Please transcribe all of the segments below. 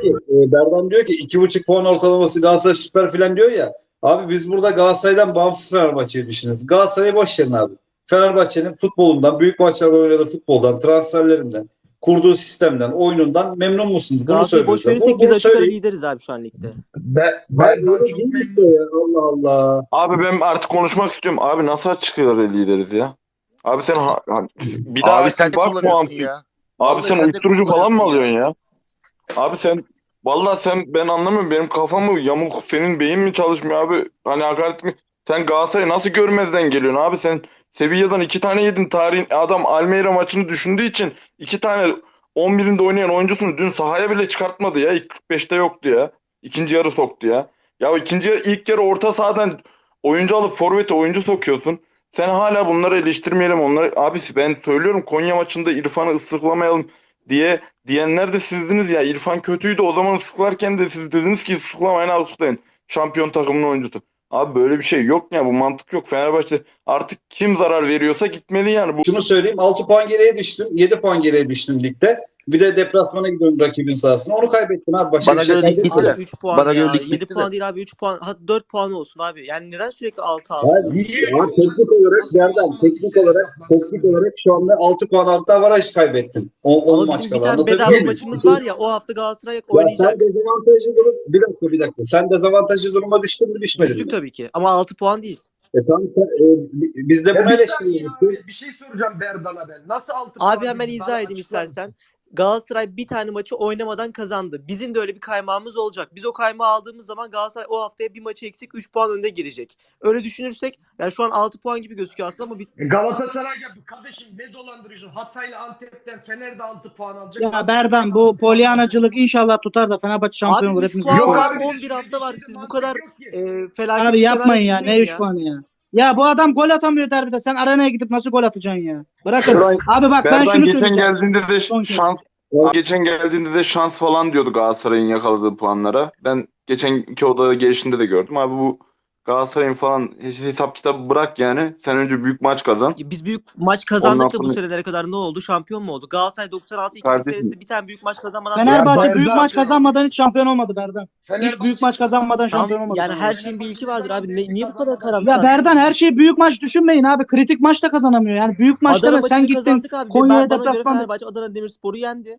ki, e, Berdan diyor ki iki buçuk puan ortalaması Galatasaray süper filan diyor ya. Abi biz burada Galatasaray'dan bağımsız Fenerbahçe'yi düşünüyoruz. Galatasaray'ı boş verin abi. Fenerbahçe'nin futbolundan, büyük maçlarda oynadığı futboldan, transferlerinden, kurduğu sistemden, oyunundan memnun musunuz? Bunu Galatasaray'ı boş söylüyoruz. verirsek biz açık ara lideriz abi şu an ligde. Ben, Ben ben çok işte ya. Allah Allah. Abi ben artık konuşmak istiyorum. Abi nasıl çıkıyor lideriz ya? Abi sen ha- ha- bir daha Abi sen de bak kullanıyorsun puan- ya. Abi Vallahi sen sen de uyuşturucu falan mı kullanıyorsun alıyorsun ya? Abi sen vallahi sen ben anlamıyorum benim kafam mı yamuk senin beyin mi çalışmıyor abi? Hani hakaret mi? Sen Galatasaray'ı nasıl görmezden geliyorsun abi? Sen Sevilla'dan iki tane yedin tarihin adam Almeida maçını düşündüğü için iki tane 11'inde oynayan oyuncusunu dün sahaya bile çıkartmadı ya. İlk 45'te yoktu ya. İkinci yarı soktu ya. Ya ikinci yarı, ilk yarı orta sahadan oyuncu alıp forvete oyuncu sokuyorsun. Sen hala bunları eleştirmeyelim onları. Abi ben söylüyorum Konya maçında İrfan'ı ıslıklamayalım diye diyenler de sizdiniz ya. İrfan kötüydü o zaman ıslıklarken de siz dediniz ki ıslıklamayın alkışlayın. Şampiyon takımının oyuncusu. Abi böyle bir şey yok ya bu mantık yok. Fenerbahçe artık kim zarar veriyorsa gitmeli yani. Bu Şunu söyleyeyim 6 puan geriye düştüm. 7 puan geriye düştüm ligde. Bir de deplasmana gidiyorum rakibin sahasına. Onu kaybettin abi. Başka Bana bir şey göre lig kaybettin. bitti de. Abi 3 puan Bana ya. göre lig 7 bitti puan de. değil abi 3 puan. Hatta 4 puan olsun abi. Yani neden sürekli 6 6? Hayır, ya teknik olarak Berdan, teknik olarak teknik olarak şu anda 6 puan altı avaraj kaybettin. 10 Ama maç bizim bir tane bedava maçımız var ya o hafta Galatasaray Ya oynayacak. sen dezavantajlı durum bir dakika bir dakika. Sen dezavantajlı duruma düştün mü düşmedin mi? Düştük tabii ki. Ama 6 puan değil. E tamam sen- e, biz de Ya bunu bir saniye eleştiriyoruz. abi, bir şey soracağım Berdan'a ben. Nasıl altı Abi puan hemen izah Bana edeyim açıklar istersen. Galatasaray bir tane maçı oynamadan kazandı. Bizim de öyle bir kaymağımız olacak. Biz o kaymağı aldığımız zaman Galatasaray o haftaya bir maçı eksik 3 puan önde girecek. Öyle düşünürsek yani şu an 6 puan gibi gözüküyor aslında ama bir E, Galatasaray ya kardeşim ne dolandırıyorsun? Hatay'la Antep'ten Fener'de 6 puan alacak. Ya Galatasaray Berdan bu polyanacılık inşallah tutar da Fenerbahçe şampiyon Abi olur. Hepimiz var, oluruz. 11 hafta var. Siz bu kadar yok e, felaket Abi yapmayın ya. Ne düşünmeyin 3 puanı ya. Ya bu adam gol atamıyor derbide. Sen arenaya gidip nasıl gol atacaksın ya? Bırakın. Abi bak ben Berdan şunu geçen söyleyeceğim. geldiğinde de kez. şans geçen geldiğinde de şans falan diyordu Galatasaray'ın yakaladığı puanlara. Ben geçen iki odada gelişinde de gördüm. Abi bu Galatasaray'ın falan hesap kitabı bırak yani. Sen önce büyük maç kazan. Biz büyük maç kazandık Ondan da bu sonra- senelere kadar ne oldu? Şampiyon mu oldu? Galatasaray 96 2000 Kardeşim. senesinde bir tane büyük maç kazanmadan Fenerbahçe Ya büyük maç kazanmadan hiç şampiyon olmadı Berdan. Hiç büyük maç kazanmadan Tamam, şampiyon olmadı. yani her şeyin bir ilki vardır abi. Ne- niye bu kadar karamsar? Ya Berdan her şeyi büyük maç düşünmeyin abi. Kritik maç da kazanamıyor. Yani büyük maç Adana deme sen maçını gittin kazandık abi. Konya'ya ben, bana göre deplasman. Fenerbahçe Adana Demirspor'u yendi.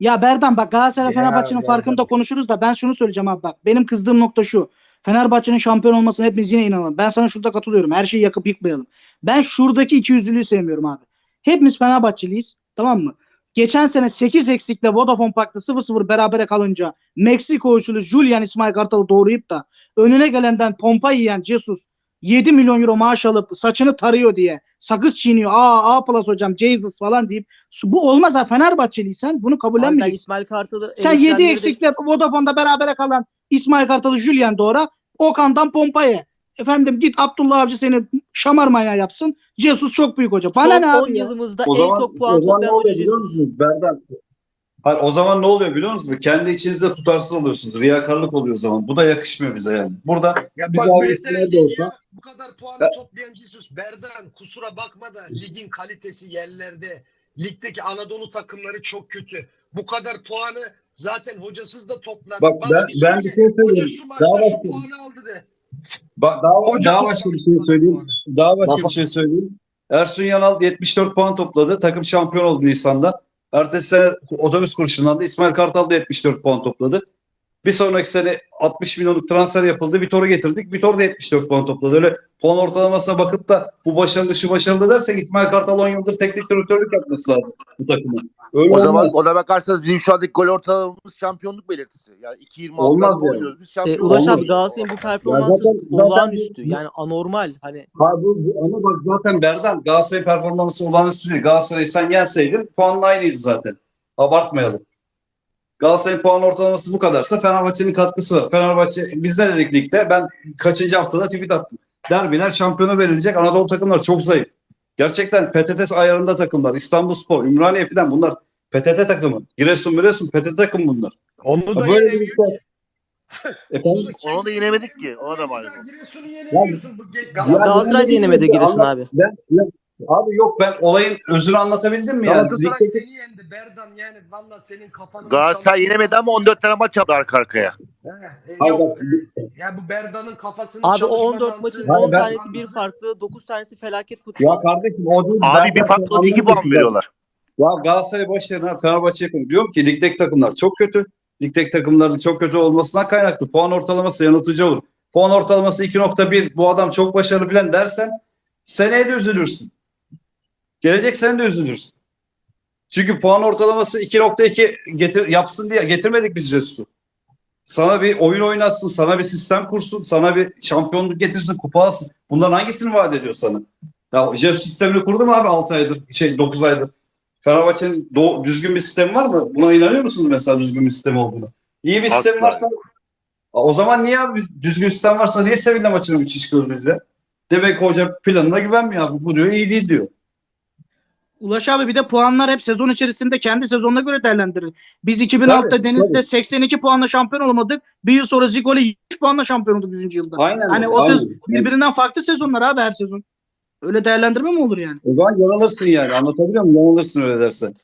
Ya Berdan bak Galatasaray Ya Fenerbahçe'nin Berdan. farkında konuşuruz da ben şunu söyleyeceğim abi bak. Benim kızdığım nokta şu. Fenerbahçe'nin şampiyon olmasına hepimiz yine inanalım. Ben sana şurada katılıyorum. Her şeyi yakıp yıkmayalım. Ben şuradaki ikiyüzlülüğü sevmiyorum abi. Hepimiz Fenerbahçeliyiz. Tamam mı? Geçen sene 8 eksikle Vodafone Park'ta 0-0 berabere kalınca Meksiko usulü Julian İsmail Kartal'ı doğrayıp da önüne gelenden pompa yiyen Jesus 7 milyon euro maaş alıp saçını tarıyor diye sakız çiğniyor. Aa A plus hocam Jesus falan deyip bu olmaz ha Fenerbahçeliysen bunu Abi ben kabullenmeyeceksin. İsmail Kartal'ı Sen 7 eleştirenleri de- eksikle Vodafone'da berabere kalan İsmail Kartal'ı Julian doğra. Okan'dan Pompa'ya. Efendim git Abdullah Avcı seni şamar manyağı yapsın. Jesus çok büyük hoca. Bana son ne 10 abi ya? yılımızda O en zaman, çok puan toplayan hoca Jesus. Berdan? Hayır, o zaman ne oluyor biliyor musunuz? Kendi içinizde tutarsız oluyorsunuz. Riyakarlık oluyor o zaman. Bu da yakışmıyor bize yani. Burada Ya Biz bak İsmail de olsa- ya, bu kadar puanı Ya- toplayan Jesus Berdan kusura bakma da ligin kalitesi yerlerde. Ligdeki Anadolu takımları çok kötü. Bu kadar puanı zaten hocasız da topladı. Bak Bana ben, bir ben söyle, bir şey Hoca söyleyeyim. maçta Daha şu başka, puanı aldı de. ba- daha, Hoca daha başka bir şey söyleyeyim. Daha başka Bak- bir şey söyleyeyim. Ersun Yanal 74 puan topladı. Takım şampiyon oldu Nisan'da. Ertesi sene otobüs kurşunlandı. İsmail Kartal da 74 puan topladı. Bir sonraki sene 60 milyonluk transfer yapıldı. Vitor'u getirdik. Vitor da 74 puan topladı. Öyle puan ortalamasına bakıp da bu başarılı şu başarılı dersek İsmail Kartal 10 yıldır teknik direktörlük yapması lazım bu takımın. Öyle O zaman olmaz. ona bakarsanız bizim şu andaki gol ortalamamız şampiyonluk belirtisi. Yani 2.26'larda Olmaz yani. oynuyoruz. Biz E, şampiyon Ulaş abi. Galatasaray'ın bu performansı zaten- zaten- olağanüstü. Yani anormal. Hani Ha, bu, bu- ama bak zaten Berdan Galatasaray performansı olağanüstü değil. Galatasaray'ı sen yenseydin puanın aynıydı zaten. Abartmayalım. Galatasaray'ın puan ortalaması bu kadarsa Fenerbahçe'nin katkısı var. Fenerbahçe biz ne dedik ligde? Ben kaçıncı haftada tweet attım. Derbiler şampiyonu verilecek. Anadolu takımlar çok zayıf. Gerçekten PTT ayarında takımlar. İstanbulspor, Ümraniye falan bunlar PTT takımı. Giresun, Giresun PTT takımı bunlar. Onu da Böyle bir. Efendim? Onu da yenemedik ki. Ona da malum. Giresun'u yenemiyorsun. Galatasaray da yenemedi ben- Giresun abi. Ben, ya, Abi yok ben olayın özünü anlatabildim mi? Yani? Galatasaray Ligdeki- seni yendi Berdan yani valla senin kafanı Galatasaray yenemedi ama 14 tane maç yaptı arka arkaya. He, e, yok, e, ya bu Berdan'ın kafasını Abi o çalışma 14 mantığı- maçın Hayır, 10 ben- tanesi bir farklı, 9 tanesi felaket futbol. Ya kardeşim o değil. Abi bir farklı oldu 2 puan veriyorlar. Ya Galatasaray başlarına Fenerbahçe'ye koyuyor. Diyorum ki ligdeki takımlar çok kötü. Ligdeki takımların çok kötü olmasından kaynaklı. Puan ortalaması yanıltıcı olur. Puan ortalaması 2.1 bu adam çok başarılı falan dersen seneye de üzülürsün. Gelecek sene de üzülürsün. Çünkü puan ortalaması 2.2 getir, yapsın diye getirmedik biz Jesus'u. Sana bir oyun oynatsın, sana bir sistem kursun, sana bir şampiyonluk getirsin, kupa alsın. Bunların hangisini vaat ediyor sana? Ya Jesus sistemini kurdu mu abi 6 aydır, şey 9 aydır? Fenerbahçe'nin düzgün bir sistemi var mı? Buna inanıyor musunuz mesela düzgün bir sistem olduğunu? İyi bir sistem Asla. varsa o zaman niye abi biz düzgün sistem varsa niye Sevilla maçını bir çıkıyoruz biz de? Demek hoca planına güvenmiyor abi. Bu diyor iyi değil diyor. Ulaş abi bir de puanlar hep sezon içerisinde kendi sezonuna göre değerlendirir. Biz 2006'da Tabii, Deniz'de tabii. 82 puanla şampiyon olamadık. Bir yıl sonra Zigoli 70 puanla şampiyon olduk 100. yılda. Aynen. Hani o sezon birbirinden farklı sezonlar abi her sezon. Öyle değerlendirme mi olur yani? O zaman yanılırsın yani. Anlatabiliyor muyum? Yanılırsın öyle dersen.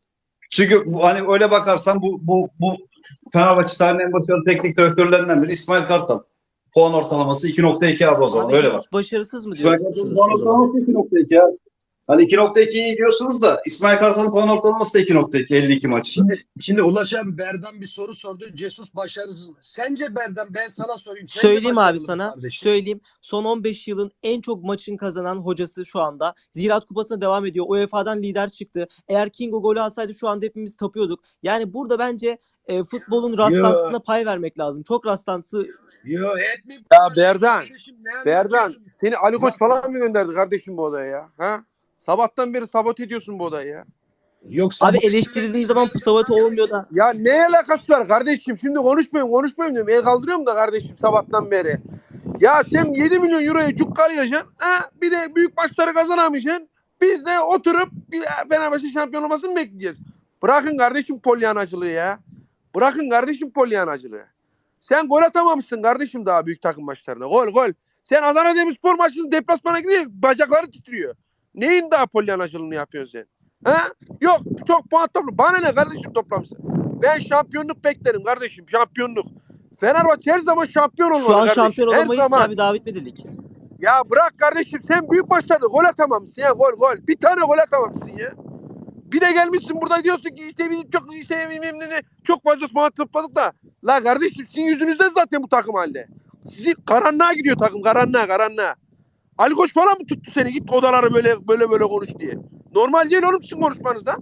Çünkü bu, hani öyle bakarsan bu bu bu Fenerbahçe tarihinin en başarılı teknik direktörlerinden biri İsmail Kartal. Puan ortalaması 2.2 abi o zaman. Abi öyle bak. başarısız mı İsmail diyorsunuz Kartal'ın puan ortalaması 2.2 ya. Hani 2.2 iyi diyorsunuz da İsmail Kartal'ın puan ortalaması da 2.2 52 maç. Şimdi, şimdi Ulaş abi Berdan bir soru sordu. Jesus başarısız mı? Sence Berdan ben sana sorayım. Sence Söyleyeyim abi sana. kardeşim? Söyleyeyim. Son 15 yılın en çok maçın kazanan hocası şu anda. Ziraat Kupası'na devam ediyor. UEFA'dan lider çıktı. Eğer Kingo golü atsaydı şu anda hepimiz tapıyorduk. Yani burada bence e, futbolun rastlantısına pay vermek lazım. Çok rastlantısı Yo mi? Ya Berdan, Kardeşim, Berdan seni Ali Koç falan mı gönderdi kardeşim bu odaya ya? Ha? Sabahtan beri sabote ediyorsun bu odayı ya. Yoksa abi bu- eleştirildiğin zaman sabote olmuyor da. Ya ne alakası var kardeşim? Şimdi konuşmuyorum konuşmuyorum diyorum. El kaldırıyorum da kardeşim sabahtan beri. Ya sen 7 milyon euroya cukkalayacaksın. Ha? Bir de büyük maçları kazanamayacaksın. Biz de oturup bir Fenerbahçe şampiyon olmasını bekleyeceğiz? Bırakın kardeşim polyanacılığı ya. Bırakın kardeşim polyanacılığı. Sen gol atamamışsın kardeşim daha büyük takım maçlarında. Gol gol. Sen Adana Demirspor maçının deplasmana gidiyor. Bacakları titriyor. Neyin daha polyanacılığını yapıyorsun sen? Ha? Yok çok puan topla. Bana ne kardeşim toplamışsın? Ben şampiyonluk beklerim kardeşim. Şampiyonluk. Fenerbahçe her zaman şampiyon olmalı Şu an kardeşim. şampiyon her olamayız zaman. abi daha bitmedi lig. Ya bırak kardeşim sen büyük maçlarda gol atamamışsın ya gol gol. Bir tane gol atamamışsın ya. Bir de gelmişsin burada diyorsun ki işte bizim çok işte bilmem ne çok fazla puan topladık da. La kardeşim sizin yüzünüzden zaten bu takım halde. Sizi karanlığa gidiyor takım karanlığa karanlığa. Ali Koç falan mı tuttu seni git odaları böyle böyle böyle konuş diye. Normal değil oğlum sizin konuşmanızda.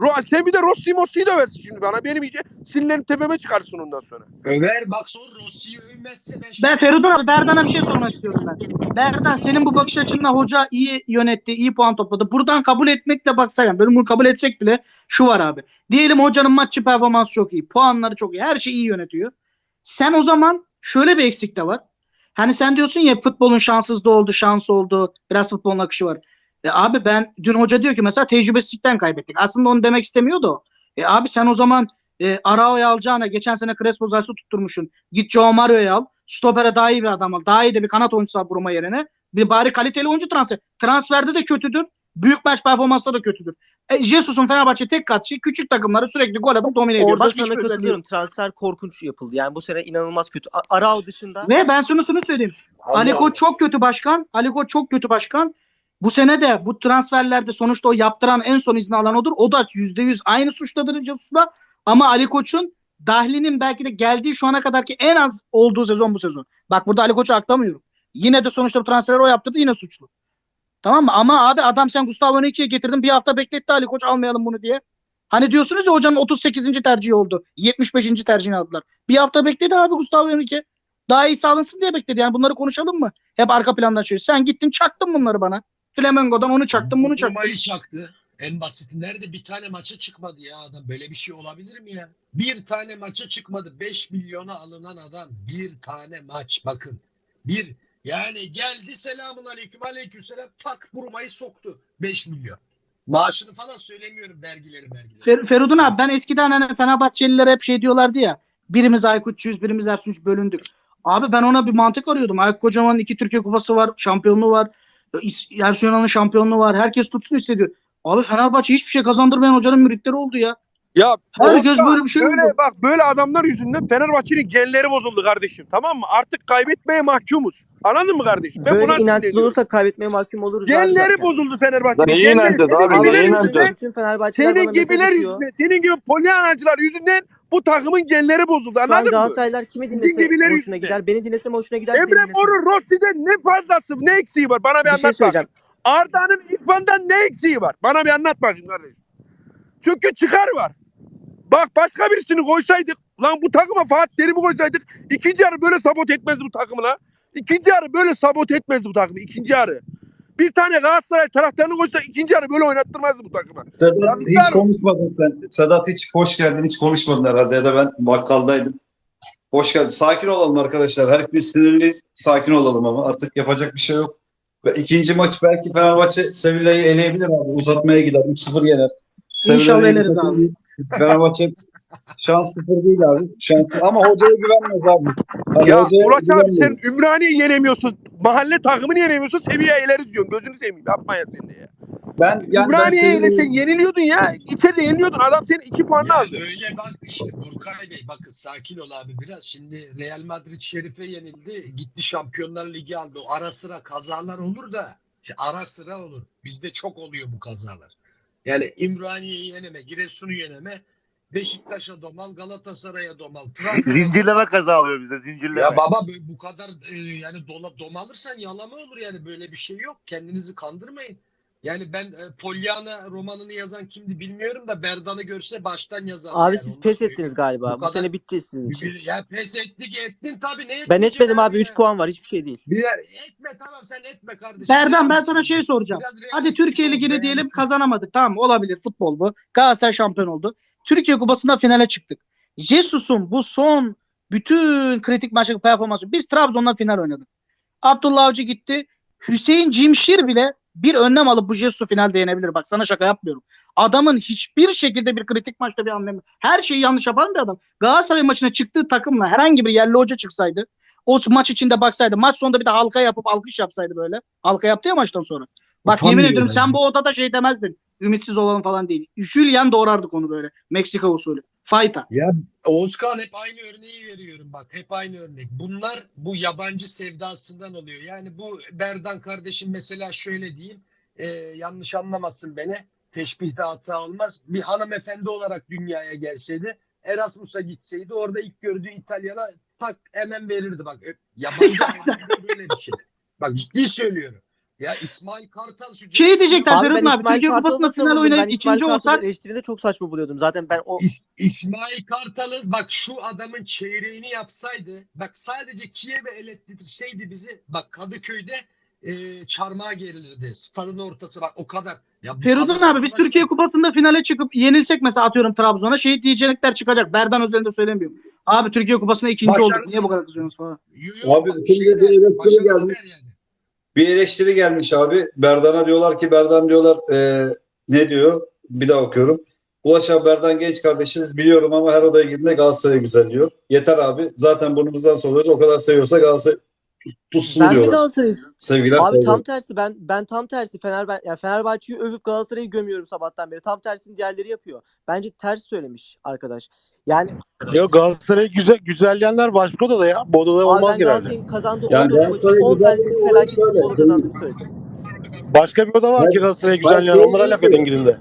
Ro sen bir de Rossi Mossi'yi döversin şimdi bana. Benim iyice sinirlerim tepeme çıkarsın ondan sonra. Över bak sonra Rossi'yi övmezse ben... Ben Feridun abi Berdan'a bir şey sormak istiyorum ben. Berdan senin bu bakış açınla hoca iyi yönetti, iyi puan topladı. Buradan kabul etmekle baksayan, böyle bunu kabul etsek bile şu var abi. Diyelim hocanın maççı performansı çok iyi, puanları çok iyi, her şeyi iyi yönetiyor. Sen o zaman şöyle bir eksik de var. Hani sen diyorsun ya futbolun şanssız da oldu, şans oldu, biraz futbolun akışı var. E abi ben dün hoca diyor ki mesela tecrübesizlikten kaybettik. Aslında onu demek istemiyordu o. E abi sen o zaman e, Arao'yu alacağına geçen sene Crespo Zayt'ı tutturmuşsun. Git Joao Mario'yu al. Stopere daha iyi bir adam al. Daha iyi de bir kanat oyuncusu al Bruma yerine. Bir bari kaliteli oyuncu transfer. Transferde de kötüdür. Büyük maç performansında da kötüdür. E, Jesus'un Fenerbahçe tek katışı küçük takımları sürekli gol atıp domine ediyor. Orada Başka sana katılıyorum. Transfer korkunç yapıldı. Yani bu sene inanılmaz kötü. A- Arao dışında Ve ben şunu şunu söyleyeyim. Allah Ali. Koç çok kötü başkan. Ali Koç çok kötü başkan. Bu sene de bu transferlerde sonuçta o yaptıran en son izni alan odur. O da %100 aynı suçtadır Jesus'la. Ama Ali Koç'un dahlinin belki de geldiği şu ana kadarki en az olduğu sezon bu sezon. Bak burada Ali Koç'u aklamıyorum. Yine de sonuçta bu transferi o yaptırdı yine suçlu. Tamam mı? Ama abi adam sen Gustavo Henrique'ye getirdin. Bir hafta bekletti Ali Koç almayalım bunu diye. Hani diyorsunuz ya hocanın 38. tercihi oldu. 75. tercihini aldılar. Bir hafta bekledi abi Gustavo Henrique. Daha iyi sağlansın diye bekledi. Yani bunları konuşalım mı? Hep arka plandan şöyle. Sen gittin çaktın bunları bana. Flamengo'dan onu çaktın bunu çaktın. Burmayı çaktı. En basiti. Nerede bir tane maça çıkmadı ya adam. Böyle bir şey olabilir mi ya? Bir tane maça çıkmadı. 5 milyona alınan adam. Bir tane maç bakın. Bir. Yani geldi selamun aleyküm aleyküm selam tak burmayı soktu. 5 milyon. Maaşını falan söylemiyorum vergileri vergileri. Fer- Feridun abi ben eskiden hani Fenerbahçeliler hep şey diyorlardı ya. Birimiz Aykutçuyuz, birimiz Ersunç bölündük. Abi ben ona bir mantık arıyordum. Aykut Kocaman'ın iki Türkiye Kupası var, şampiyonluğu var. İs- Ersun Yanal'ın şampiyonluğu var. Herkes tutsun istediyor. Abi Fenerbahçe hiçbir şey kazandırmayan hocanın müritleri oldu ya. Ya Herkes Oğuzhan, böyle bir şey böyle oldu. bak böyle adamlar yüzünden Fenerbahçe'nin genleri bozuldu kardeşim. Tamam mı? Artık kaybetmeye mahkumuz. Anladın mı kardeşim? Ben Böyle buna inançsız sinirleniyorum. olursak kaybetmeye mahkum oluruz abi Genleri zaten. bozuldu Fenerbahçe'nin. Genleri inanacağız senin abi, gibiler bütün, inanacağız. yüzünden, bütün senin mesaj gibiler atıyor. yüzünden, senin gibi polyanacılar yüzünden bu takımın genleri bozuldu. Şu an Anladın mı? Galatasaraylılar kimi Sizin dinlese gibiler hoşuna yüzünden. gider. Beni dinlese mi hoşuna gider. seni Emre dinlese mi? Mor'un Rossi'den ne fazlası, ne eksiği var? Bana bir, Bir şey anlat bak. söyleyeceğim. Arda'nın İrfan'dan ne eksiği var? Bana bir anlat bakayım kardeşim. Çünkü çıkar var. Bak başka birisini koysaydık, lan bu takıma Fatih Terim'i koysaydık, ikinci yarı böyle sabot etmez bu takımına. İkinci yarı böyle sabot etmez bu takımı, ikinci yarı. Bir tane Galatasaray taraftarını koysak ikinci yarı böyle oynattırmazdı bu takıma. Sedat Yazıklar hiç konuşmadın sen. Sedat hiç hoş geldin hiç konuşmadın herhalde ya da ben bakkaldaydım. Hoş geldin. Sakin olalım arkadaşlar. Her biz sinirliyiz. Sakin olalım ama artık yapacak bir şey yok. Ve ikinci maç belki Fenerbahçe Sevilla'yı eleyebilir abi. Uzatmaya gider. 3-0 yener. İnşallah Sevilla'yı eleriz abi. Fenerbahçe şans sıfır değil abi. Şans ama hocaya güvenmez abi. Hani Ya Ulaş abi sen Ümraniye'yi yenemiyorsun. Mahalle takımını yenemiyorsun. Seviye eleriz diyorsun. Gözünü seveyim. Yapma ya sen de ya. ben yani ben Ümraniye'yle Sevilla'yı- sen yeniliyordun ya. İçeride yeniliyordun. Adam senin iki puanını Ya aldı. öyle bak şimdi Burkay Bey bakın sakin ol abi biraz. Şimdi Real Madrid Şerif'e yenildi. Gitti Şampiyonlar Ligi aldı. O ara sıra kazalar olur da işte ara sıra olur. Bizde çok oluyor bu kazalar. Yani İmraniye'yi yeneme, Giresun'u yeneme, Beşiktaş'a domal, Galatasaray'a domal. Trabzon'a Zincirleme kaza alıyor bizde zincirleme. Ya baba bu- bu kadar e, yani dola, domalırsan yalama olur yani böyle bir şey yok. Kendinizi kandırmayın. Yani ben e, Pollyanna romanını yazan kimdi bilmiyorum da Berdan'ı görse baştan yazar. Abi yani, siz pes söyleyeyim. ettiniz galiba. Bu Bu, sene bitti sizin için. Bir- Ya pes ettik ettin tabii ne Ben etmedim abi 3 ya? puan var hiçbir şey değil. Birer, etme tamam sen etme kardeşim. Berdan ben sana şey soracağım. Hadi Türkiye Ligi'ni diyelim kazanamadık. Tamam olabilir futbol bu. Galatasaray şampiyon oldu. Türkiye Kupası'nda finale çıktık. Jesus'un bu son bütün kritik maçlık performansı. Biz Trabzon'la final oynadık. Abdullah Avcı gitti. Hüseyin Cimşir bile bir önlem alıp bu Jesus'u finalde yenebilir. Bak sana şaka yapmıyorum. Adamın hiçbir şekilde bir kritik maçta bir anlamı. Her şeyi yanlış yapan bir adam. Galatasaray maçına çıktığı takımla herhangi bir yerli hoca çıksaydı o maç içinde baksaydı maç sonunda bir de halka yapıp alkış yapsaydı böyle. Halka yaptı ya maçtan sonra. Bak Utanmıyor yemin ediyorum yani. sen bu odada şey demezdin. Ümitsiz olalım falan değil. Julian doğrardık onu böyle. Meksika usulü. Fayta. Ya Oğuzkan hep aynı örneği veriyorum bak hep aynı örnek. Bunlar bu yabancı sevdasından oluyor. Yani bu Berdan kardeşim mesela şöyle diyeyim e, yanlış anlamasın beni teşbihte hata olmaz. Bir hanımefendi olarak dünyaya gelseydi Erasmus'a gitseydi orada ilk gördüğü İtalyana tak hemen verirdi bak. Ö- Yabancı böyle bir şey. Bak ciddi söylüyorum. Ya İsmail Kartal şu Şey diyecekler Abi ben abi. İsmail Türkiye Kartal'ı Kupası'nda da final savundum. oynayıp Ben İsmail ikinci Kartal'ı olsak eleştiride çok saçma buluyordum. Zaten ben o İs- İsmail Kartal'ı bak şu adamın çeyreğini yapsaydı bak sadece Kiev'e elettirseydi bizi bak Kadıköy'de e, çarmıha gerilirdi. Stadın ortası bak o kadar. Ya bu Feridun abi biz Türkiye Kupası'nda finale çıkıp yenilsek mesela atıyorum Trabzon'a şey diyecekler çıkacak. Berdan özelinde söylemiyorum. Abi Türkiye Kupası'nda ikinci Başarılı. olduk. Niye bu kadar kızıyorsunuz falan. Yo, yo, Abi bak eleştiri başarılı gelmiş. haber yani. Bir eleştiri gelmiş abi. Berdan'a diyorlar ki Berdan diyorlar e, ne diyor? Bir daha okuyorum. Ulaş abi Berdan genç kardeşiniz biliyorum ama her odaya girdiğinde Galatasaray güzel diyor. Yeter abi. Zaten burnumuzdan soruyoruz. O kadar seviyorsa Galatasaray tutsun ben mi diyorlar. Galatasaray'ı Sevgiler. Abi tam tersi ben ben tam tersi Fenerbahçe yani Fenerbahçe'yi övüp Galatasaray'ı gömüyorum sabahtan beri. Tam tersini diğerleri yapıyor. Bence ters söylemiş arkadaş. Yani Yok Galatasaray'ı güzel güzelleyenler başka odada ya. Bu odada olmaz ben genelde. Galatasaray'ın kazandığı Yani 14 maçı Galatasaray'ı 10 güzel tanesini diyen olay felaket futbolu kazandığını söyledi. Başka bir oda var Ben- ki Galatasaray'ı ben güzelleyen. Onlara laf diyorum. edin gidin de.